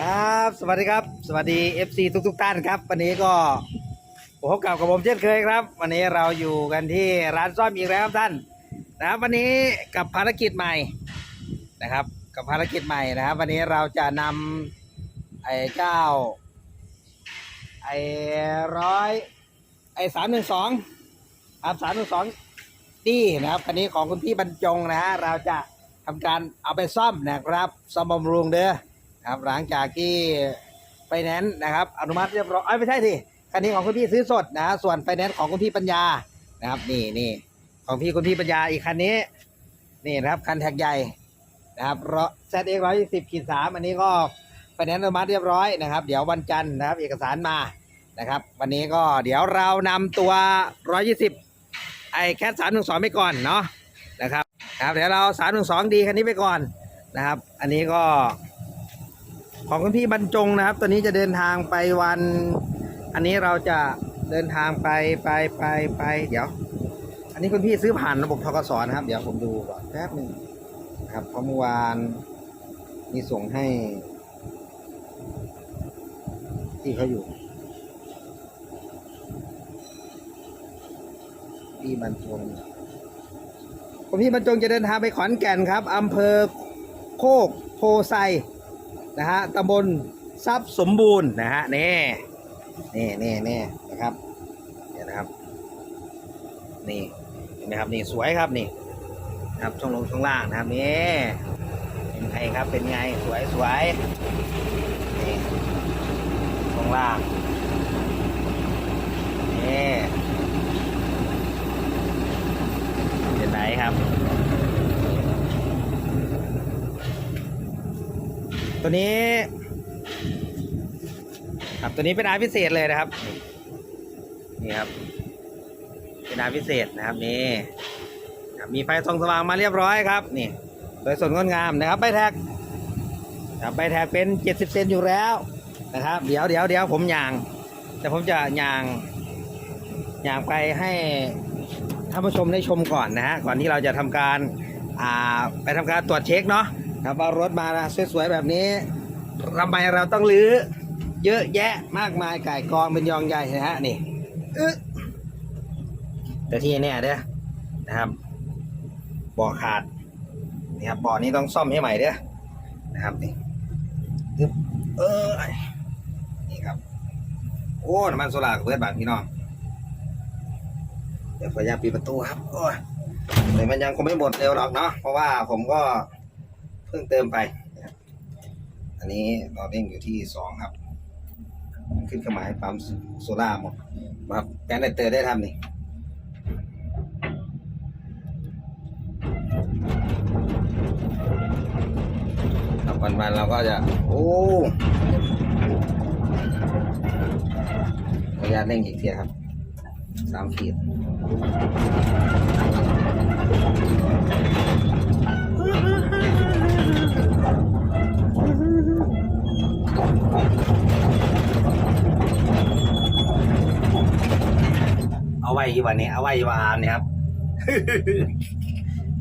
ครับ สวัสดีครับ สวัสดี FC ทุกทุกๆท่านครับ วันนี้ก็พบกับกับผมเช่นเคยครับ วันนี้เราอยู่กันที่ร้านซ่อมอีกแล้วครับท่านนะครับวันนี้กับภารกิจใหม่นะครับ กับภารกิจใหม่นะครับ วันนี้เราจะนำไอ้เจ้าไอ้ร้อยไอ้สามหนึ่งสองครับสามหนึ่งสองดีนะครับคันนี้ของคุณพี่บรรจงนะฮะเราจะทำการเอาไปซ่อมนะครับซ่อมบำรุงเด้อ ครับหลังจากที่ไฟแนนซ์นะครับอนุมัติเรียบร้อยเอ้ยไม่ใช่สิคันนี้ของคุณพี่ซื้อสดนะส่วนไฟแนนซ์ของคุณพี่ปัญญานะครับ นี่นี่ของพี่คุณพี่ปัญญาอีกคันนี้ นี่นะครับคันแท็กใหญ่นะครับเซตเอ็กร้อยสิบขีดสามอันนี้ก็ไฟแนนซ์อนุมัติเรียบร้อยนะครับ เดี๋ยววันจันทร์นะครับ เอกสารมานะครับ วันนี้ก็เดี๋ยวเรานำตัวร้อยยี่สิบไอแคทสามหนึ่งสองไปก่อนเนาะนะครับครับเดี๋ยวเราสามหนึ่งสองดีคันนี้ไปก่อนนะครับ อันนี้ก็ ของคุณพี่บรรจงนะครับ ตอนนี้จะเดินทางไปวัน อันนี้เราจะเดินทางไปไปไปไป เดี๋ยว อันนี้คุณพี่ซื้อผ่านระบบทกสนะครับ เดี๋ยวผมดูก่อนแป๊บหนึ่งครับเพราะเมื่อวานมีส่งให้ ที่เขาอยู่พี่บรรจงคุณพี่บรรจงจะเดินทางไปขอนแก่นครับอำเภอโคกโพไซ นะฮะตำบลทรัพย์สมบูรณ์นะฮะนี่นี่นี่นี่นะครับเนี่ยนะครับนี่เห็นไหมครับนี่สวยครับนี่นะครับช่องลงช่องล่างนะครับนี่เป็นไงครับเป็นไงสวยสวยนี่ช่องล่างนี่เป็นไหนครับ ตัวนี้ครับตัวนี้เป็นอาพิเศษเลยนะครับ นี่ครับ เป็นอาพิเศษนะครับนี่ครับมีไฟส่องสว่างมาเรียบร้อยครับนี่สวยสดงดงามนะครับใบแท็กครับใบแท็กเป็น 70 เซนอยู่แล้วนะครับเดี๋ยวเดี๋ยวเดี๋ยวผมย่าง แต่ผมจะย่างย่างไปให้ท่านผู้ชมได้ชมก่อนนะฮะก่อนที่เราจะทำการอ่าไปทำการตรวจเช็คเนาะ ครับว่ารถมานะสวยๆแบบนี้ทำไมเราต้องรื้อเยอะแยะมากมายไก่กองเป็นยองใหญ่นะฮะนี่แต่ที่เนี่ยเด้อนะครับบ่อขาดนี่ครับบ่อนี้ต้องซ่อมให้ใหม่เด้อนะครับนี่เออนี่ครับ โอ้น้ำมันโซลากับเพื่อนบ้านพี่น้องเดี๋ยวขออนุญาตปิดประตูครับโอ้ยแต่มันยังคงไม่หมดเร็วหรอกเนาะเพราะว่าผมก็ เพิ่งเติมไปนะครับอันนี้เราเร่งอยู่ที่สองครับ ขึ้นเครื่องหมายปั๊มโซล่าหมดมาแกนไดเตอร์ได้ทำนี่ครับวันวันๆเราก็จะ โอ้ขออนุญาตเร่งอีกทีครับสามขีดอ ไว้ยู่วันนี้เอาไว้ยู่วันนี้ครับ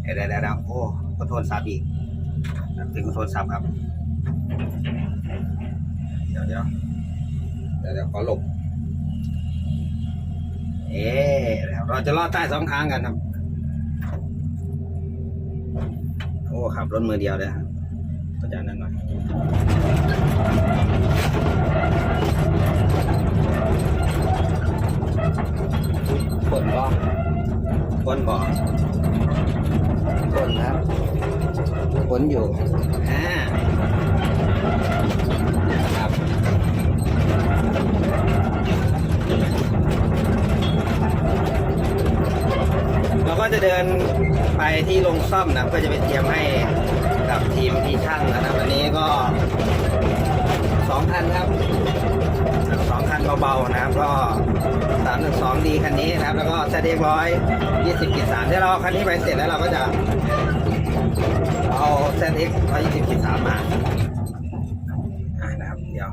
เดี๋ยวเดี๋ยวโอ้ขอโทษซับอีกถึงขอโทษซับครับเดี๋ยวเดี๋ยวเดี๋ยวเดี๋ยวขอหลบเอ๊ะเดี๋ยวเราจะลอดใต้สองทางกันครับ โอ้ขับรถมือเดียวเลยครับก็จะนั่นหน่อย อยู่อ่าครับเราก็จะเดินไปที่โรงซ่อมนะก็จะไปเตรียมให้กับทีมที่ช่างนะครับวันนี้ก็สองคันครับสองคันเบาๆนะครับ ก็สามหนึ่งสองดีคันนี้นะครับ แล้วก็เซตเอกร้อยยี่สิบกิจสามที่เราเอาคันนี้ไปเสร็จแล้วเราก็จะ แซนเอ็กซ์ร้อยยี่สิบสามมาอ่านะครับ เดี๋ยว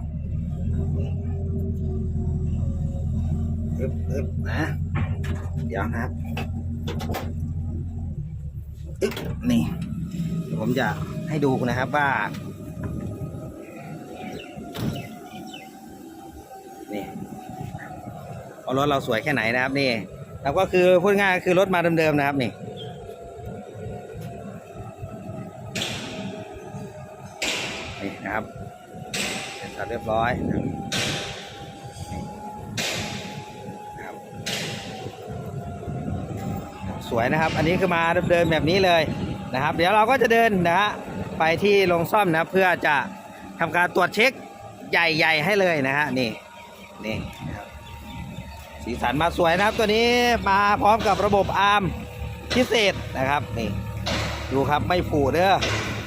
อึ๊บอึ๊บนะ เดี๋ยวนะครับอึ๊บนี่ผมจะให้ดูนะครับว่า นี่เอารถเราสวยแค่ไหนนะครับนี่แล้วก็คือพูดง่ายคือรถมาเดิมๆนะครับนี่ บรียบร้อยนะครับสวยนะครับ อันนี้คือมาเดินแบบนี้เลยนะครับ เดี๋ยวเราก็จะเดินนะฮะไปที่โรงซ่อมนะเพื่อจะทำการตรวจเช็คใหญ่ๆให้เลยนะฮะนี่นี่ครับสีสันมาสวยนะครับ ตัวนี้มาพร้อมกับระบบอาร์มพิเศษนะครับนี่ดูครับไม่ผูเด้อ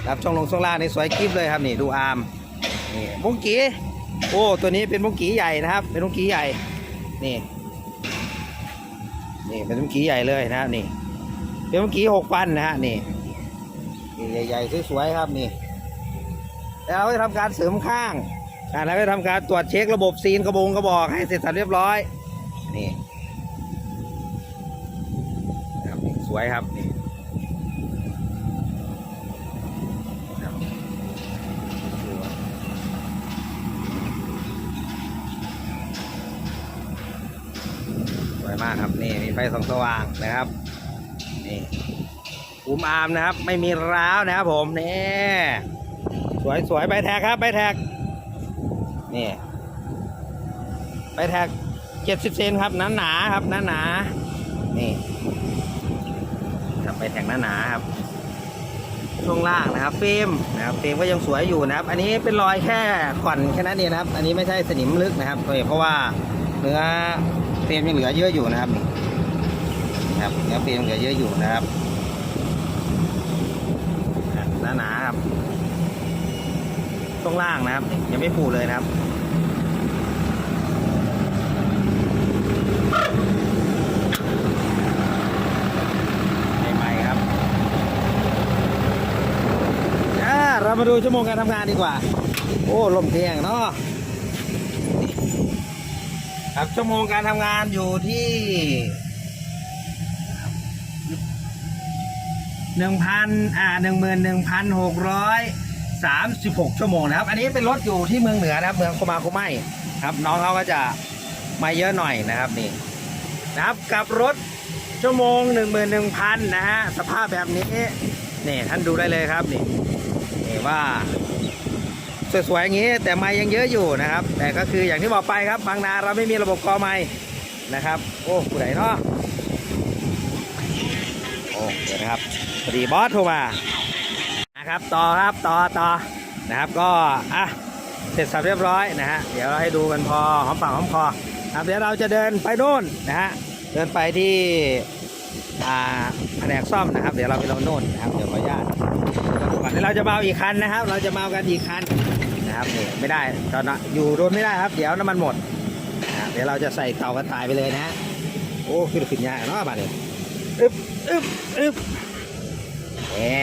ครับช่องลงช่องล่างนี่สวยกริบเลยครับนี่ดูอาร์ม นี่มุ้งกีโอ้ตัวนี้เป็นมุ้งกีใหญ่นะครับ เป็นมุ้งกีใหญ่นี่นี่เป็นมุ้งกีใหญ่เลยนะครับนี่ เป็นมุ้งกีหกพันนะฮะนี่นี่ใหญ่ๆสวยๆครับนี่แล้วเราจะทำการเสริมข้างแล้วก็ทำการตรวจเช็คระบบซีนกระบงกระบอกให้เสร็จสับเรียบร้อยนี่นะครับนี่สวยครับนี่ วยมากครับนี่มีไฟส่องสว่างนะครับนี่คุมอามนะครับ ไม่มีร้าวนะครับผมนี่สวยสวยใบแท็กครับใบแท็กนี่ใบแท็กเจ็ดสิบเซนครับหนาหนาๆครับหนาหนาๆนี่ครับใบแท็กหนาหนาๆครับช่วงล่างนะครับเฟรมนะครับเฟรมก็ยังสวยอยู่นะครับ อันนี้เป็นรอยแค่ก่อนแค่นั้นเองนะครับ อันนี้ไม่ใช่สนิมลึกนะครับเพราะว่าเนื้อ เฟรมยังเหลือเยอะอยู่นะครับนี่นะครับเนื้อเฟรมเหลือเยอะอยู่นะครับหนาหนาๆครับช่วงล่างนะครับ ยังไม่ผูเลยนะครับใหม่ๆครับอ่าเรามาดูชั่วโมงการทำงานดีกว่า โอ้ ลมเทียงเนาะ ครับชั่วโมงการทำงานอยู่ที่หนึ่งพันอ่าหนึ่งหมื่นหนึ่งพันหกร้อยสามสิบหกชั่วโมงนะครับ อันนี้เป็นรถอยู่ที่เมืองเหนือนะครับเมืองโคมาโคไมครับ น้องเขาก็จะมาเยอะหน่อยนะครับนี่นะครับกับรถชั่วโมง1 1 0 0 0นะฮะสภาพแบบนี้นี่ท่านดูได้เลยครับนี่นี่ว่า สวยๆอย่างนี้ แต่ไม้ยังเยอะอยู่นะครับ แต่ก็คืออย่างที่บอกไปครับ บางนาเราไม่มีระบบกอไม้นะครับ โอ้ผู้ใดเนาะโอ้เดี๋ยวนะครับพอดีบอสโทรมานะครับต่อครับต่อต่อนะครับก็อะเสร็จสับเรียบร้อยนะฮะเดี๋ยวเราให้ดูกันพอหอมปากหอมคอครับเดี๋ยวเราจะเดินไปโน่นนะฮะเดินไปที่อ่าแผนกซ่อมนะครับ เดี๋ยวเราไปลงโน่นนะครับเดี๋ยวขออนุญาตก่อนเดี๋ยวเราจะมาเอาอีกคันนะครับ เราจะมาเอากันอีกคัน นะครับนี่ไม่ได้ตอนนั้นอยู่โดนไม่ได้ครับ เดี๋ยวน้ำมันหมดเดี๋ยวเราจะใส่เตากระต่ายไปเลยนะฮะโอ้ขึ้นขึ้นยากเนาะบานนี้อึ๊บอึบอึบเอ๊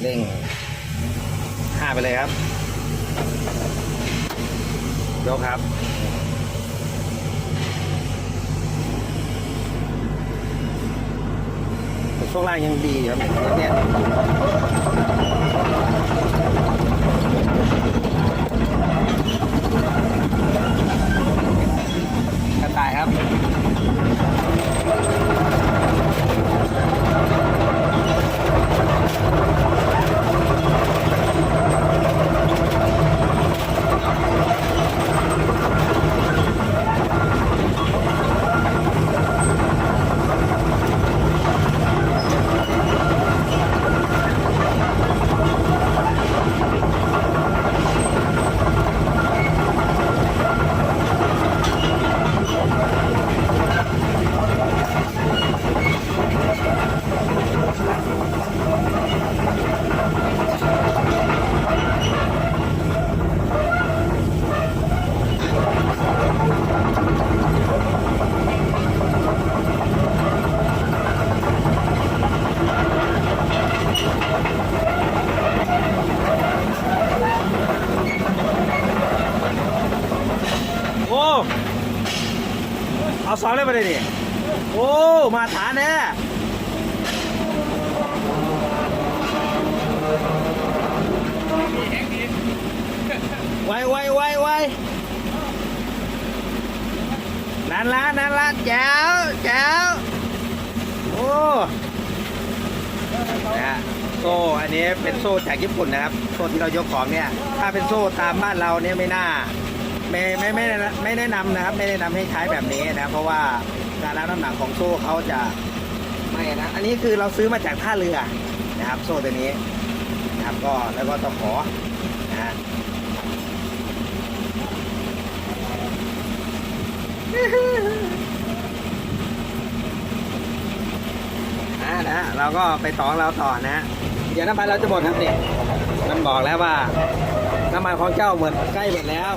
เร่งห้าไปเลยครับยกครับ ช่วงล่างยังดีครับเนี่ย เอาเลยมาเลยดิโอ้ มาฐานแน่ไวไวไวไวนั่นละนั่นละแจ๋วแจ๋วโอ้นะฮะโซ่อันนี้เป็นโซ่จากญี่ปุ่นนะครับ โซ่ที่เรายกของเนี่ย ถ้าเป็นโซ่ตามบ้านเราเนี่ยไม่น่า ไม่ไม่ไม่ไม่แนะนำนะครับ ไม่แนะนำให้ใช้แบบนี้นะเพราะว่าการรับน้ำหนักของโซ่เขาจะไม่นะอันนี้คือเราซื้อมาจากท่าเรือนะครับ โซ่ตัวนี้นะครับก็แล้วก็ตะขอนะฮะอ่านะเราก็ไปต่องเราต่อนะฮะเดี๋ยวน้ำมันเราจะหมดครับเนี่ยมันบอกแล้วว่า น้ำมันของเจ้าเหมือนใกล้หมดแล้ว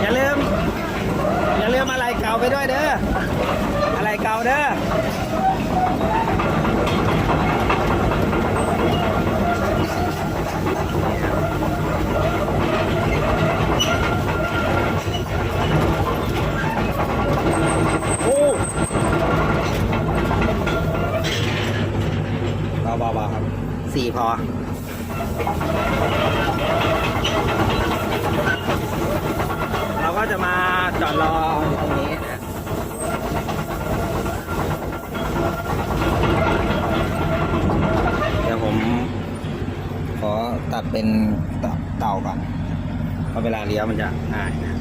อย่าลืม อย่าลืมอะไรเก่าไปด้วยเด้ออะไรเก่าเด้อ โอ้เบาๆครับ สี่พอ เราก็จะมาจอดรออยู่ตรงนี้นะเดี๋ยวผม ขอตัดเป็นเต่าเต่าก่อน เพราะเวลาเลี้ยวมันจะง่ายนะ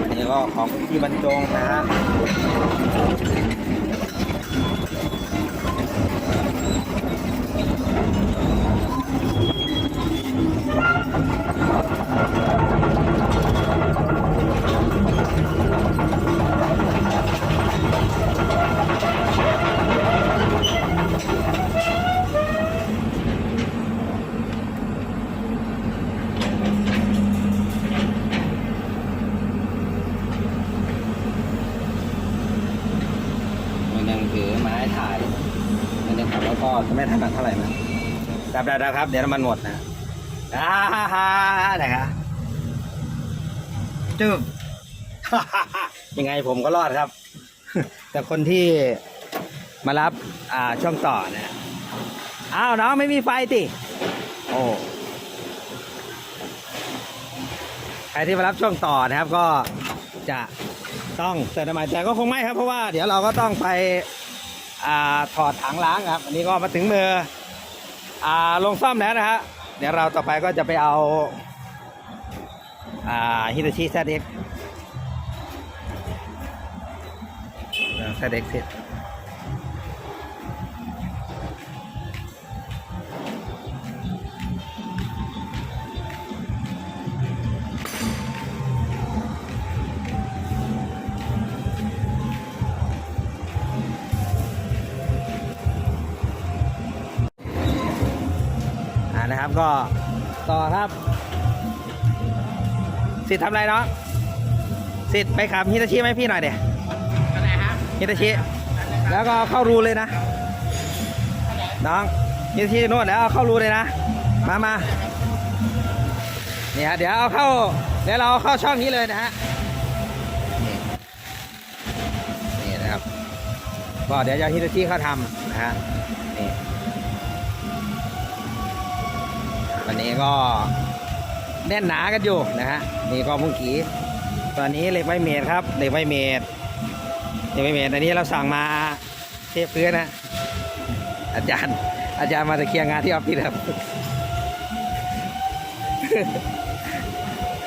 วันนี้ก็ของที่บรรจงนะฮะมันยังถือไม้ถ่ายมันยังขับแล้วก็จะไม่ถนัดเท่าไหร่นะดับ ได้แล้วครับ เดี๋ยวน้ำมันหมดนะอ่าฮ่าฮ่านะครับจึ๊บยังไงผมก็รอดครับ แต่คนที่มารับอ่าช่วงต่อนะอ้าวน้องไม่มีไฟติ โอ้ใครที่มารับช่วงต่อนะครับ ก็จะต้องเติมน้ำมันแต่ก็คงไม่ครับ เพราะว่าเดี๋ยวเราก็ต้องไปอ่าถอดถังล้างครับ อันนี้ก็มาถึงมือ อ่าลงซ่อมแล้วนะฮะเดี๋ยวเราต่อไปก็จะไปเอาอ่าฮิตาชิแซดเอ็กแซดเอ็กเสร็จ นะครับก็ต่อครับ สิทธิ์ทำอะไรน้องสิทธิ์ไปขับฮิตาชิไหมพี่หน่อยเดี๋ยวอะไรฮะฮิตาชิแล้วก็เอาเข้ารูเลยนะ น้องฮิตาชิโน่นแล้วเอาเข้ารูเลยนะ มามาเนี่ยเดี๋ยวเอาเข้าเดี๋ยวเราเอาเข้าช่องนี้เลยนะฮะนี่นี่นะครับ ก็เดี๋ยวจะเอาฮิตาชิเข้าทำนะฮะ นี้ก็แน่นหนากันอยู่นะฮะนี่ก็พุ่งขีตอนนี้เหล็กไวเมตรครับเหล็กไวเมตรเหล็กไวเมตรอันนี้เราสั่งมาเทพื้นนะอาจารย์ อาจารย์มาจะเคียร์งานที่ออฟฟิศครับ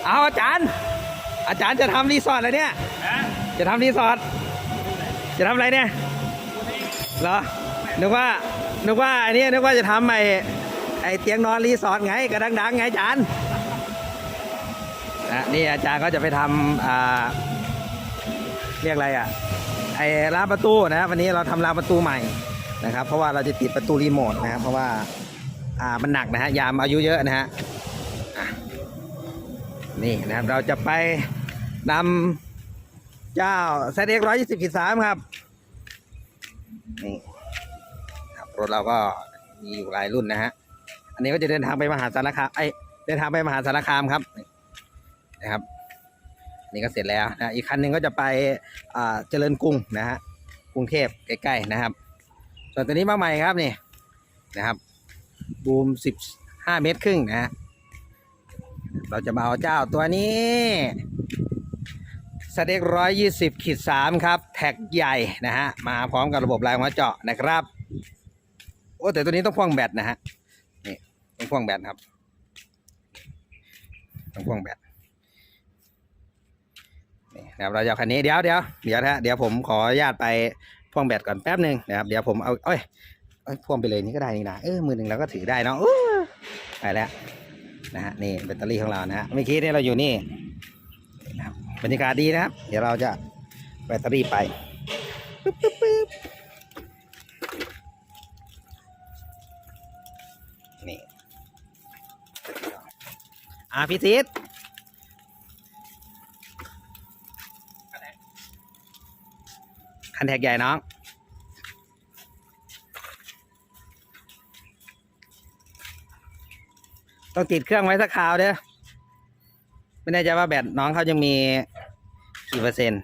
เอาอาจารย์ อาจารย์จะทำรีสอร์ทอะไรเนี่ย จะทำรีสอร์ทจะทำอะไรเนี่ยเหรอนึกว่านึกว่าอันนี้นึกว่าจะทำไอ้ไอ้เตียงนอนรีสอร์ทไงกระดังๆไงอาจารย์นะนี่อาจารย์ก็จะไปทำอ่าเรียกอะไรอะไอ้รานประตูนะวันนี้เราทำรานประตูใหม่นะครับ เพราะว่าเราจะติดประตูรีโมทนะครับเพราะว่าอ่ามันหนักนะฮะยามอายุเยอะนะฮะอะนี่นะครับเราจะไปนำเจ้าเซตเอ็กร้อยยี่สิบขีดสามครับนี่ครับรถเราก็มีอยู่หลายรุ่นนะฮะ อันนี้ก็จะเดินทางไปมหาสารคามไอยเดินทางไปมหาสารคามครับนะครับ นี่ก็เสร็จแล้วนะอีกคันหนึ่งก็จะไปอ่าเจริญกรุงนะฮะกรุงเทพใกล้ๆนะครับ ส่วนตัวนี้มาใหม่ครับนี่นะครับ บูมสิบห้าเมตรครึ่งนะฮะเราจะมาเอาเจ้าตัวนี้สเต็กร้อยยี่สิบขีดสามครับ แท็กใหญ่นะฮะ มาพร้อมกับระบบลายหัวเจาะนะครับ โอ้แต่ตัวนี้ต้องพ่วงแบตนะฮะ ต้องพ่วงแบตครับต้องพ่วงแบตนี่นะครับเราจะเอาคันนี้เดี๋ยวเดี๋ยวเดี๋ยวนะฮะเดี๋ยวผมขออนุญาตไปพ่วงแบตก่อนแป๊บหนึ่งนะครับเดี๋ยวผมเอาเอ้ยเอ้ยพ่วงไปเลยนี่ก็ได้นี่นะเออมือหนึ่งเราก็ถือได้เนาะอู้ไปแล้วนะฮะนี่แบตเตอรี่ของเรานะฮะเมื่อกี้เนี่ยเราอยู่นี่นะครับบรรยากาศดีนะครับ เดี๋ยวเราจะแบตเตอรี่ไปปึ๊บปึ๊บปึ๊บ อ่าพี่ทิศคันแท็กใหญ่น้อง ต้องติดเครื่องไว้สักคราวเด้อไม่แน่ใจว่าแบตน้องเขายังมีกี่เปอร์เซ็นต์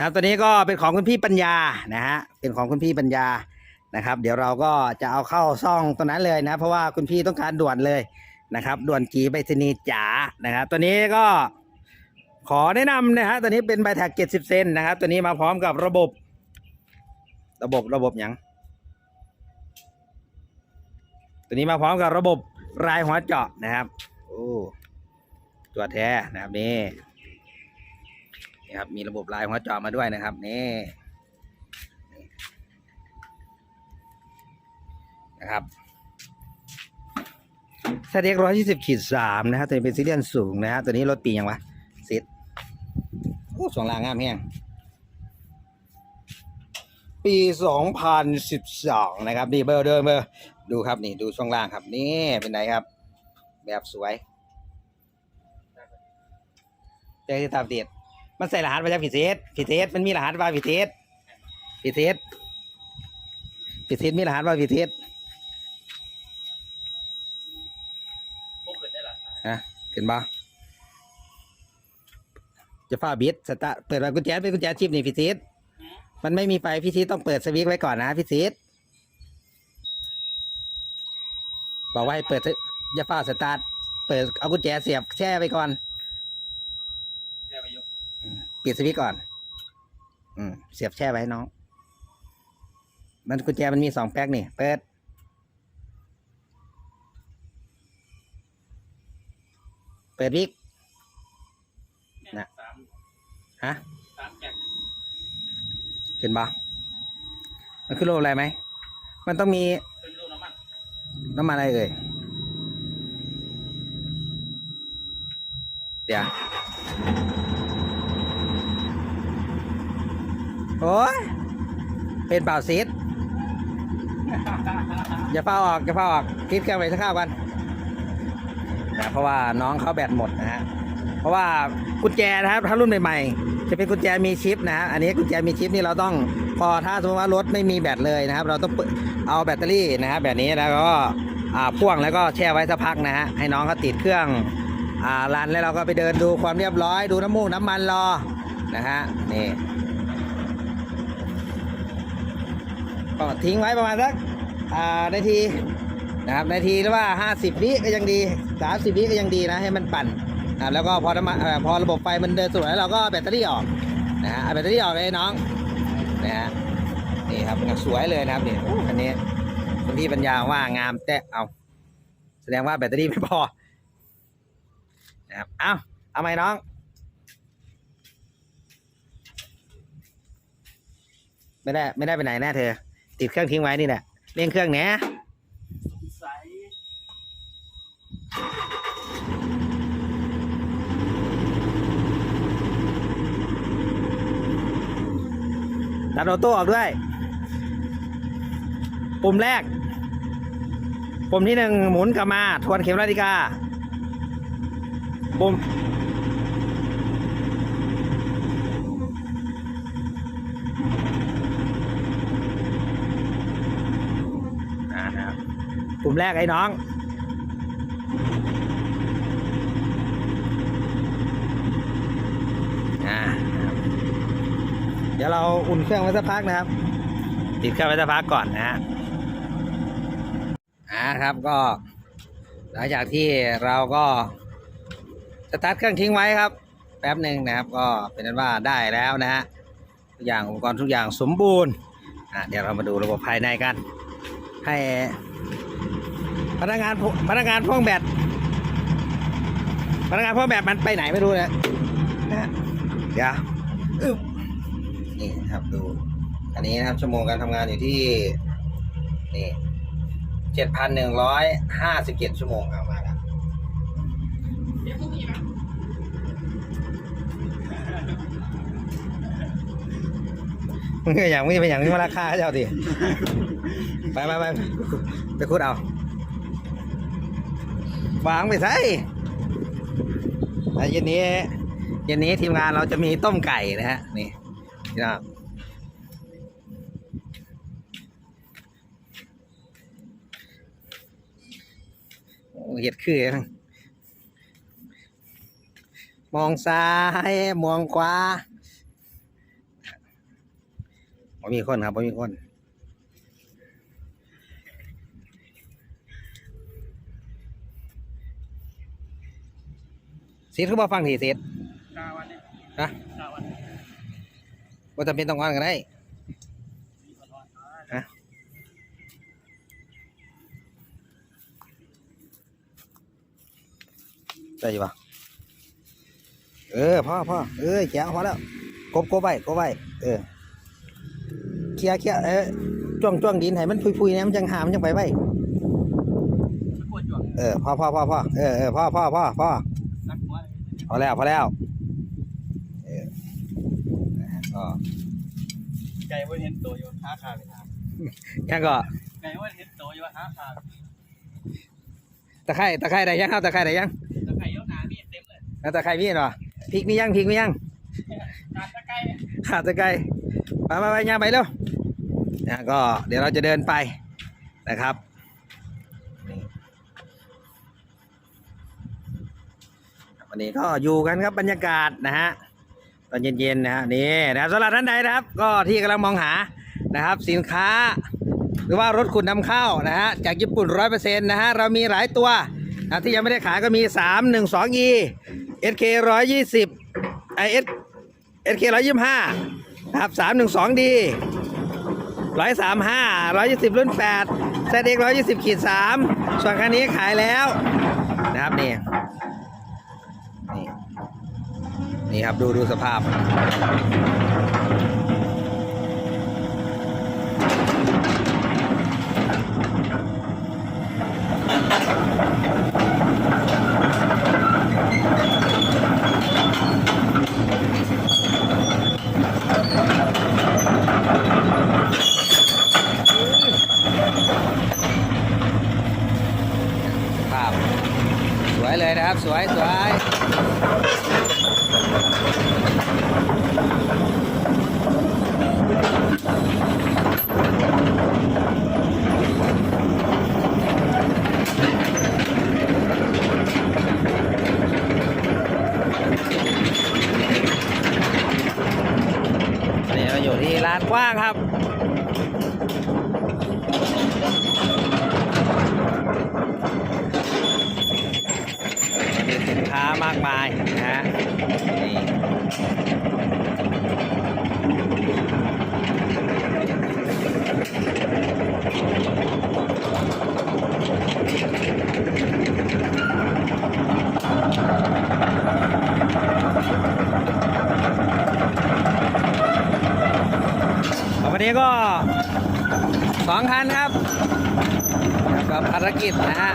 ครับตัวนี้ก็เป็นของคุณพี่ปัญญานะฮะเป็นของคุณพี่ปัญญานะครับ เดี๋ยวเราก็จะเอาเข้าซ่องตัวนั้นเลยนะ เพราะว่าคุณพี่ต้องการด่วนเลย นะครับด่วนจีใบชนีจ๋านะครับตัวนี้ก็ขอแนะนำนะฮะตัวนี้เป็นใบแท็กเจ็ดสิบเซนนะครับ ตัวนี้มาพร้อมกับระบบ ระบบระบบหยังตัวนี้มาพร้อมกับระบบรายหัวเจาะนะครับโอ้ตัวแท้นะครับนี่นี่ครับมีระบบลายหัวเจาะมาด้วยนะครับนี่นะครับ สเต็กร้อยยี่สิบขีดสามนะครับตัวนี้เป็นซีเรียนสูงนะฮะตัวนี้รถปียังวะซิดโอ้สองลางงามแห้งปีสองพันสิบสองนะครับนี่เบอร์เดิมเบอร์ดูครับนี่ดูช่วงล่างครับนี่เป็นไงครับ แบบสวยเจอที่ตามเดียดมันใส่รหัสมาจากพิเศษพิเศษมันมีรหัสว่าพิเศษพิเศษพิเศษมีรหัสว่าพิเศษ นได้หรอฮะขึ้นบ่จะฟ้าบิดสตาร์เปิดไว้กุญแจเป็นกุญแจชิปนี่พิเศษมันไม่มีไฟพิเศษต้องเปิดสวิตช์ไว้ก่อนนะพิเศษบอกว่าให้เปิดอย่าฟ้าสตาร์ทเปิดเอากุญแจเสียบแช่ไปก่อนแค่ไปยกปิดสวิตช์ก่อน อืมเสียบแช่ไว้ให้น้อง มันกุญแจมันมีสองแป๊กนี่ เปิด เปิดวิกน่ะสามฮะสามแจกขึ้นบ่มันขึ้นรูปอะไรไหม มันต้องมีเป็นรูปน้ำมันน้ำมันอะไรเอ่ยเดี๋ยวโอ้ยเป็นเปล่าซีดอย่าเฝ้าออก อย่าเฝ้าออกคิดแค่ไปสักข้าวกัน นะเพราะว่าน้องเขาแบตหมดนะฮะเพราะว่ากุญแจนะครับถ้ารุ่นใหม่ๆจะเป็นกุญแจมีชิปนะฮะอันนี้กุญแจมีชิปนี่เราต้องพอถ้าสมมติว่ารถไม่มีแบตเลยนะครับ เราต้องเอาแบตเตอรี่นะฮะแบบนี้แล้วก็พ่วงแล้วก็แช่ไว้สักพักนะฮะให้น้องเขาติดเครื่องอ่ารันแล้วเราก็ไปเดินดูความเรียบร้อย ดูน้ำมูกน้ำมันรอนะฮะนี่ก็ทิ้งไว้ประมาณสักนาที นะครับนาทีหรือว่า 50วิก็ยังดี 30วิก็ยังดีนะให้มันปั่นนะแล้วก็พอน้ำมันพอระบบไฟมันเดินสวยแล้วเราก็แบตเตอรี่ออกนะฮะเอาแบตเตอรี่ออกเลยน้องนะฮะนี่ครับสวยเลยนะครับนี่อ้อันนี้คุณพี่ปัญญาว่างามแต่เอา แสดงว่าแบตเตอรี่ไม่พอนะครับเอาเอาไหมน้อง ไม่ได้ไม่ได้ไปไหนแน่เธอ ติดเครื่องทิ้งไว้นี่แหละเร่งเครื่องเนี้ย ดันออโต้ออกด้วย ปุ่มแรก ปุ่มที่หนึ่งหมุนกลับมา ทวนเข็มนาฬิกา ปุ่ม ปุ่มแรกไอ้น้องอ่า เดี๋ยวเราอุ่นเครื่องไว้สักพักนะครับ ติดเครื่องไว้สักพักก่อนนะฮะอ่าครับก็ หลังจากที่เราก็สตาร์ทเครื่องทิ้งไว้ครับ แป๊บหนึ่งนะครับ ก็เป็นนั้นว่าได้แล้วนะฮะทุกอย่างอุปกรณ์ทุกอย่างสมบูรณ์อะเดี๋ยวเรามาดูระบบภายในกัน ให้พนักงานพนักงานพ่วงแบตพนักงานพ่วงแบตมันไปไหนไม่รู้นะนะฮะเดี๋ยวอึ๊บ นี่นะครับดู อันนี้นะครับชั่วโมงการทำงานอยู่ที่นี่เจ็ดพันหนึ่งร้อยห้าสิบเจ็ดชั่วโมงเอามาแล้วมึงก็อย่างมึงจะเป็นอย่างนี้มาราคาเจ้าดิไปไปไปไปคุดเอาวางไปใส่แล้วเย็นนี้เย็นนี้ทีมงานเราจะมีต้มไก่นะฮะนี่ พี่น้องโอ้เห็ดคือจังมองซ้าย มองขวาบ่มีคนครับบ่มีคนเสียคือบ่ฟังทีเสียกาวันเนี่ยนะ วันบ่จำเป็นต้องวันกันได้ฮะได้อยู่ปะเออพ่อพ่อเออแจ๋วพอแล้วกบกบไว้กบไว้เออเคียเคียเออจ้วงจ้วงดินให้มันพุยๆนะมันจังหามนจังไปไว้มันปเออพ่อพ่อพ่อพ่อเออเออพ่อพ่อพ่อพ่อพอแล้วพอแล้วเออนะฮะก็ ไก่ว่า เห็นตัวอยู่ท้าขาไปทางยังก็ไก่ว่าเห็นตัวอยู่ท้าขาตะไคร้ตะไคร้ได้ยังครับตะไคร้ได้ยังแล้วไก่ยกหนามีเต็มเลยแล้วตะไคร้มีเหรอพริกมียังพริกมียังการตะไก่ขาดตะไคร้ไปไปไปย่างไปเร็วนะก็เดี๋ยวเราจะเดินไปนะครับนี่วันนี้ก็อยู่กันครับบรรยากาศนะฮะ ตอนเย็นๆนะฮะนี่นะครับสำหรับท่านใดนะครับ ก็ที่กำลังมองหานะครับ สินค้า หรือว่ารถขุดนำเข้านะฮะจากญี่ปุ่นร้อยเปอร์เซ็นต์นะฮะเรามีหลายตัวนะที่ยังไม่ได้ขายก็มี 3 1 2 e SK ร้อยยี่สิบไอเอส SK ร้อยยี่ห้านะครับสามหนึ่งสองดีร้อยสามห้าร้อยยี่สิบรุ่นแปดเซตเอกร้อยยี่สิบขีดสามส่วนคันนี้ขายแล้วนะครับนี่ นี่ครับดูดูสภาพ ภาพสวยเลยนะครับ สวยสวยนี่เราอยู่ที่ร้านกว้างครับ มีสินค้ามากมายนะฮะนี่วันนี้ก็สองคันครับกับภารกิจนะฮะ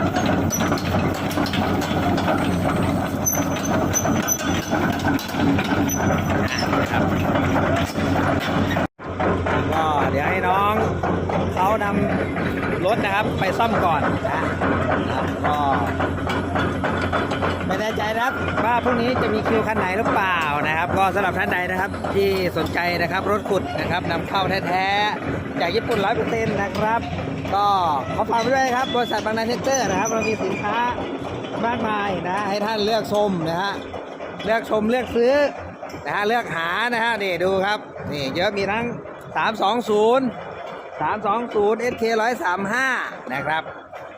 ครับก็เดี๋ยวให้น้องเขานำรถนะครับไปซ่อมก่อนนะนะครับก็ไม่ แน่ใจนะครับว่าพรุ่งนี้จะมีคิวคันไหนหรือเปล่านะครับ ก็สำหรับท่านใดนะครับ ที่สนใจนะครับรถขุดนะครับนำเข้าแท้ๆจากญี่ปุ่นร้อยเปอร์เซ็นต์นะครับ ก็ขอฝากไว้ด้วยครับบริษัทบางนาเทคเตอร์นะครับ เรามีสินค้ามากมายนะให้ท่านเลือกชมนะฮะเลือกชมเลือกซื้อนะฮะเลือกหานะฮะนี่ดูครับนี่เยอะมีทั้ง 320 320 SK 135 นะครับ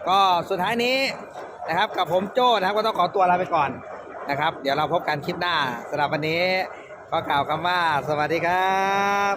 ก็สุดท้ายนี้ นะครับ กับผมโจ้นะครับก็ต้องขอตัวลาไปก่อนนะครับ เดี๋ยวเราพบกันคลิปหน้าสำหรับวันนี้ก็กล่าวคำว่า สวัสดีครับ